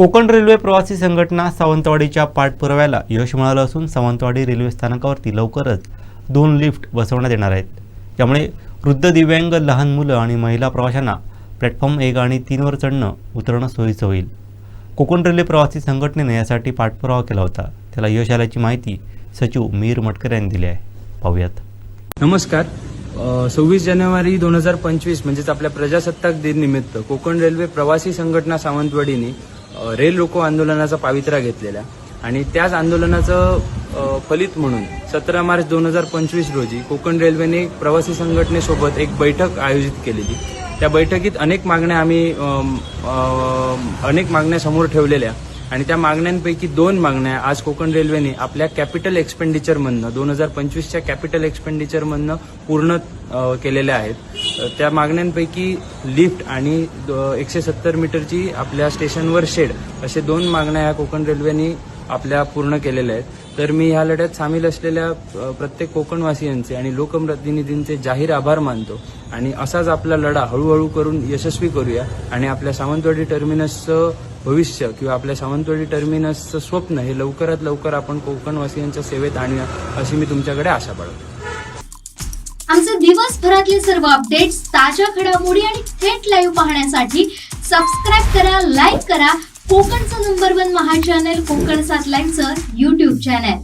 Konkan railway प्रवासी संघटना सावंतवाडीच्या पाठपुराव्याला यश मिळालं असून सावंतवाडी रेल्वे स्थानकावरती लवकरच दोन लिफ्ट बसवण्यात येणार आहेत. त्यामुळे वृद्ध दिव्यांग लहान मुलं आणि महिला प्रवाशांना प्लॅटफॉर्म एक आणि तीनवर चढणं उतरणं सोयीचं होईल. कोकण रेल्वे प्रवासी संघटनेने यासाठी पाठपुरावा केला होता. त्याला यश आल्याची माहिती सचिव मीर मटकर यांनी दिली आहे. पाहूयात. नमस्कार. सव्वीस जानेवारी दोन हजार पंचवीस म्हणजेच आपल्या प्रजासत्ताक दिन निमित्त कोकण रेल्वे प्रवासी संघटना सावंतवाडीने रेल रोको आंदोलनाचा पावित्रा घेतलेला आणि त्याच आंदोलनाचं फलित म्हणून सतरा मार्च दोन हजार पंचवीस रोजी कोकण रेल्वेने प्रवासी संघटनेसोबत एक बैठक आयोजित केलेली. त्या बैठकीत अनेक मागण्या आम्ही अनेक मागण्या समोर ठेवलेल्या. आणि त्या मागण्यांपैकी दोन मागण्या आज कोकण रेल्वेने आपल्या कॅपिटल एक्सपेंडिचरमधनं दोन हजार पंचवीसच्या कॅपिटल एक्सपेंडिचरमधनं पूर्ण केलेल्या आहेत. त्या मागण्यांपैकी लिफ्ट आणि द- एकशे सत्तर मीटरची आपल्या स्टेशनवर शेड असे दोन मागण्या या कोकण रेल्वेने आपल्या पूर्ण केलेल्या आहेत. तर मी ह्या लढ्यात सामील असलेल्या प्रत्येक कोकणवासियांचे आणि लोकप्रतिनिधींचे जाहीर आभार मानतो. आणि असाच आपला लढा हळूहळू करून यशस्वी करूया. आणि आपल्या सावंतवाडी टर्मिनसचं भविष्य किंवा आपल्या सावंतवाडी टर्मिनसचं स्वप्न हे लवकरात लवकर आपण कोकणवासियांच्या सेवेत आणूया अशी मी तुमच्याकडे आशा बाळगतो. आमचे दिवसभरातले सर्व अपडेट्स ताज्या घडामोडी आणि थेट लाईव्ह पाहण्यासाठी सबस्क्राईब करा लाईक करा कोकणचं नंबर वन महा चॅनल कोकण सात लाईनचं युट्यूब चॅनल